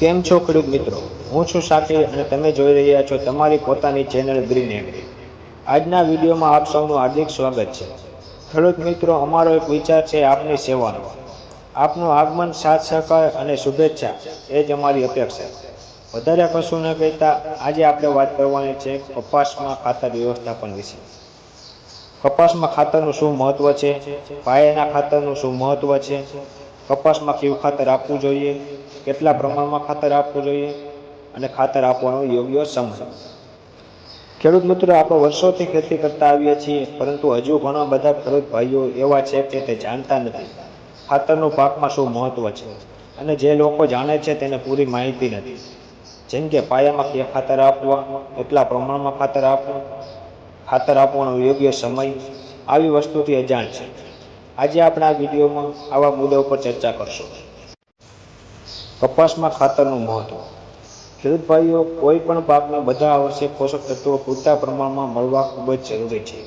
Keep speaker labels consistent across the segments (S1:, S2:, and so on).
S1: કેમ છો ખેડૂત મિત્રો? હું છું શાકિર અને તમે જોઈ રહ્યા છો તમારી પોતાની ચેનલ ગ્રીન એગ્રી આજના વિડીયોમાં આપ સૌનું હાર્દિક સ્વાગત છે. ખેડૂત મિત્રો, અમારો એક વિચાર છે આપની સેવાનો. આપનું આગમન, સાથ, સહકાર અને શુભેચ્છા એ જ અમારી અપેક્ષા વધારે કશું ન કહેતા, આજે આપણે વાત કરવાની છે કપાસમાં ખાતર વ્યવસ્થાપન વિશે. કપાસમાં ખાતરનું શું મહત્વ છે? પાયાના ખાતરનું શું મહત્વ છે? કપાસમાં કેવું ખાતર આપવું જોઈએ, કેટલા પ્રમાણમાં ખાતર આપવું જોઈએ અને ખાતર આપવાનો યોગ્ય સમય. ખેડૂત મિત્રો, આપણે વર્ષોથી ખેતી કરતા આવીએ છીએ, પરંતુ હજુ ઘણા બધા ખેડૂત ભાઈઓ એવા છે કે તે જાણતા નથી ખાતરનું પાકમાં શું મહત્વ છે અને જે લોકો જાણે છે તેને પૂરી માહિતી નથી. જેમ કે પાયામાં કે ખાતર આપવા, કેટલા પ્રમાણમાં ખાતર આપવું, ખાતર આપવાનો યોગ્ય સમય, આવી વસ્તુથી અજાણ છે. આજે આપણે આ વિડીયોમાં આવા મુદ્દા ઉપર ચર્ચા કરશું. કપાસમાં ખાતરનું મહત્વ. ખેડૂત ભાઈઓ કોઈ પણ પાકને બધા આવશ્યક પોષક તત્વો પૂરતા પ્રમાણમાં મળવા ખૂબ જ જરૂરી છે.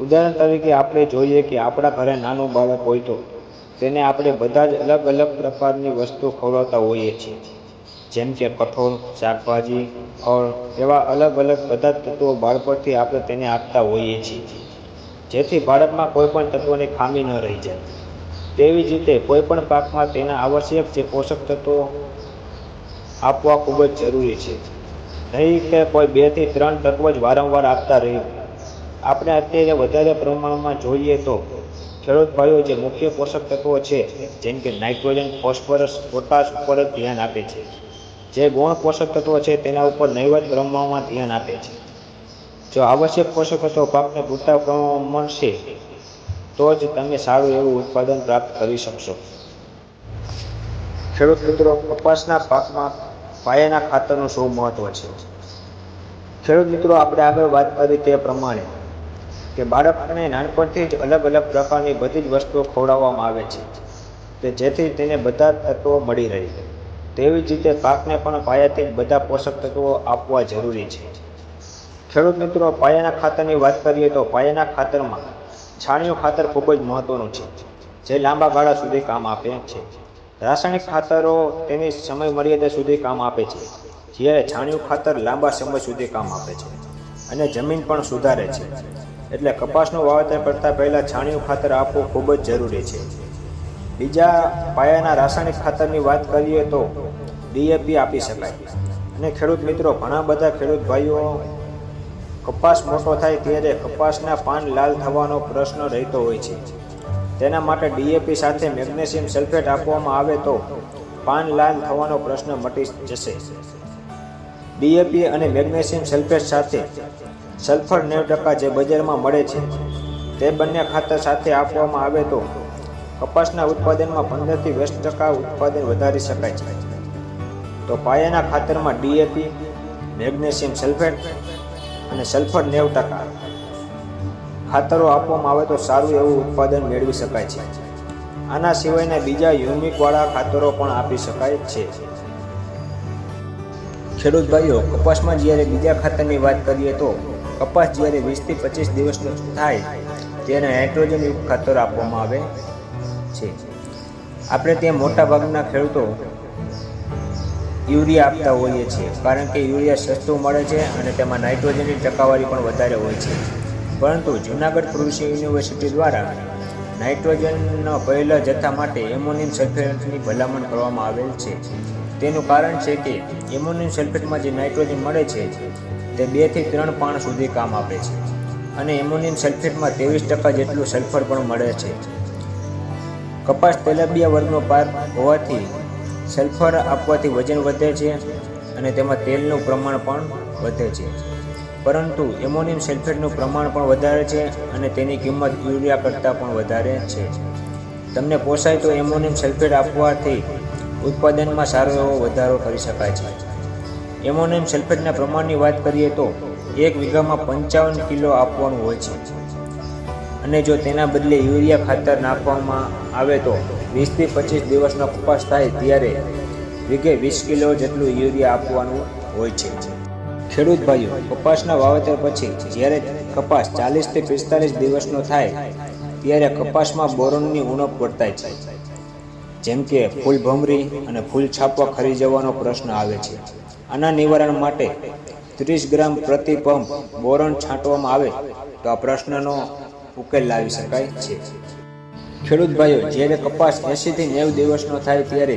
S1: ઉદાહરણ તરીકે આપણે જોઈએ કે આપણા ઘરે નાનું બાળક હોય તો તેને આપણે બધા જ અલગ અલગ પ્રકારની વસ્તુ ખવડાવતા હોઈએ છીએ. જેમ કે કઠોળ, શાકભાજી, ફળ એવા અલગ અલગ બધા તત્વો બાળપણથી આપણે તેને આપતા હોઈએ છીએ. જેથી બાળકમાં કોઈ પણ તત્વોની ખામી ન રહી જાય. તેવી જ રીતે કોઈ પણ પાકમાં તેના આવશ્યક જે પોષક તત્વો આપવા ખૂબ જ જરૂરી છે. નહીં કે કોઈ બેથી ત્રણ તત્વ જ વારંવાર આપતા રહેવું આપણે અત્યારે વધારે પ્રમાણમાં જોઈએ તો ખેડૂત ભાઈઓ જે મુખ્ય પોષક તત્વો છે, જેમ કે નાઇટ્રોજન, ફોસ્ફરસ, પોટાશ ઉપર જ ધ્યાન આપે છે. જે ગૌણ પોષક તત્વો છે તેના ઉપર નહીવત પ્રમાણમાં ધ્યાન આપે છે. જો આવશ્યક પોષક તત્વો પાકને પૂરતા પ્રમાણમાં મળશે, તો જ તમે સારું એવું ઉત્પાદન પ્રાપ્ત કરી શકશો. ખેડૂત મિત્રો, કપાસના પાકમાં પાયાના ખાતરનું શું મહત્વ છે? ખેડૂત મિત્રો, આપણે આગળ વાત કરી તે પ્રમાણે કે બાળકને નાનપણથી જ અલગ અલગ પ્રકારની બધી જ વસ્તુઓ ખવડાવવામાં આવે છે, કે જેથી તેને બધા તત્વો મળી રહે. તેવી જ રીતે પાકને પણ પાયાથી બધા પોષક તત્વો આપવા જરૂરી છે. ખેડૂત મિત્રો, પાયાના ખાતરની વાત કરીએ તો પાયાના ખાતરમાં છાણિયું ખાતર ખૂબ જ મહત્વનું છે, જે લાંબા ગાળા સુધી કામ આપે છે. રાસાયણિક ખાતરો તેની સમય મર્યાદા સુધી કામ આપે છે, જ્યારે છાણિયું ખાતર લાંબા સમય સુધી કામ આપે છે અને જમીન પણ સુધારે છે. એટલે કપાસનું વાવેતર કરતાં પહેલાં છાણિયું ખાતર આપવું ખૂબ જ જરૂરી છે. બીજા પાયાના રાસાયણિક ખાતરની વાત કરીએ તો ડીએપી આપી શકાય. અને ખેડૂત મિત્રો, ઘણા બધા ખેડૂત ભાઈઓ કપાસ મોટો થાય ત્યારે કપાસના પાન લાલ થવાનો પ્રશ્ન રહેતો હોય છે. તેના માટે ડીએપી સાથે મેગ્નેશિયમ સલ્ફેટ આપવામાં આવે તો પાન લાલ થવાનો પ્રશ્ન મટી જશે. ડીએપી અને મેગ્નેશિયમ સલ્ફેટ સાથે સલ્ફર નેવ ટકા જે બજારમાં મળે છે, તે બંને ખાતર સાથે આપવામાં આવે તો કપાસના ઉત્પાદનમાં પંદરથી વીસ ટકા ઉત્પાદન વધારી શકાય છે. તો પાયાના ખાતરમાં ડીએપી મેગ્નેશિયમ સલ્ફેટ અને સલ્ફર નેવ ટકા. ખાતરો આપવામાં આવે તો સારું એવું ઉત્પાદન મેળવી શકાય છે. આના સિવાયના બીજા યુનિકવાળા ખાતરો પણ આપી શકાય છે. ખેડૂત ભાઈઓ, કપાસમાં જ્યારે બીજા ખાતરની વાત કરીએ તો કપાસ જ્યારે વીસથી પચીસ દિવસનો થાય ત્યારે નાઇટ્રોજનયુક્ત ખાતર આપવામાં આવે છે. આપણે ત્યાં મોટાભાગના ખેડૂતો યુરિયા આપતા હોઈએ છીએ, કારણ કે યુરિયા સસ્તું મળે છે અને તેમાં નાઇટ્રોજનની ટકાવારી પણ વધારે હોય છે. પરંતુ જૂનાગઢ કૃષિ યુનિવર્સિટી દ્વારા નાઇટ્રોજનના પહેલા જથ્થા માટે એમોનિયમ સલ્ફેટની ભલામણ કરવામાં આવેલ છે. તેનું કારણ છે કે એમોનિયમ સલ્ફેટમાં જે નાઇટ્રોજન મળે છે, તે બેથી ત્રણ પાણ સુધી કામ આપે છે અને એમોનિયમ સલ્ફેટમાં ત્રેવીસ ટકા જેટલું સલ્ફર પણ મળે છે. કપાસ તેલબિયા વર્ગનો પાક હોવાથી સલ્ફર આપવાથી વજન વધે છે અને તેમાં તેલનું પ્રમાણ પણ વધે છે. પરંતુ એમોનિયમ સલ્ફેટનું પ્રમાણ પણ વધારે છે અને તેની કિંમત યુરિયા કરતાં પણ વધારે છે. તમને પોસાય તો એમોનિયમ સલ્ફેટ આપવાથી ઉત્પાદનમાં સારો એવો વધારો કરી શકાય છે. એમોનિયમ સલ્ફેટના પ્રમાણની વાત કરીએ તો એક વીઘામાં પંચાવન કિલો આપવાનું હોય છે. અને જો તેના બદલે યુરિયા ખાતર નાખવામાં આવે તો વીસથી પચીસ દિવસનો કપાસ થાય ત્યારે વીઘે વીસ કિલો જેટલું યુરિયા આપવાનું હોય છે. ખેડૂત ભાઈઓ, કપાસના વાવેતર પછી જ્યારે કપાસ ચાલીસથી પિસ્તાલીસ દિવસનો થાય ત્યારે કપાસમાં બોરોનની ઉણપ વર્તાય છે. જેમ કે ફૂલ ભમરી અને ફૂલ છાપવા ખરી જવાનો પ્રશ્ન આવે છે. આના નિવારણ માટે ત્રીસ ગ્રામ પ્રતિ પંપ બોરણ છાંટવામાં આવે તો આ પ્રશ્નનો ઉકેલ લાવી શકાય છે. ખેડૂત ભાઈઓ જ્યારે કપાસ એંશીથી નેવું દિવસનો થાય ત્યારે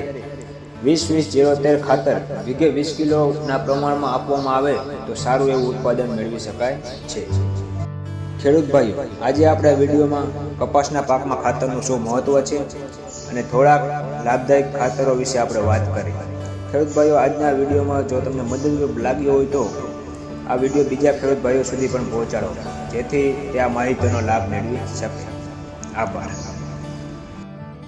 S1: વીસ વીસ જીરો તેર ખાતર વીઘે વીસ કિલોના પ્રમાણમાં આપવામાં આવે તો સારું એવું ઉત્પાદન મેળવી શકાય છે. ખેડૂત ભાઈઓ આજે આપણા વિડીયોમાં કપાસના પાકમાં ખાતરનું શું મહત્વ છે અને થોડાક લાભદાયક ખાતરો વિશે આપણે વાત કરી. ખેડૂત ભાઈઓ આજના વિડીયોમાં જો તમને મદદરૂપ લાગ્યો હોય તો આ વીડિયો બીજા ખેડૂત ભાઈઓ સુધી પણ પહોંચાડો. જેથી તે આ માહિતીનો લાભ મેળવી શકે આભાર.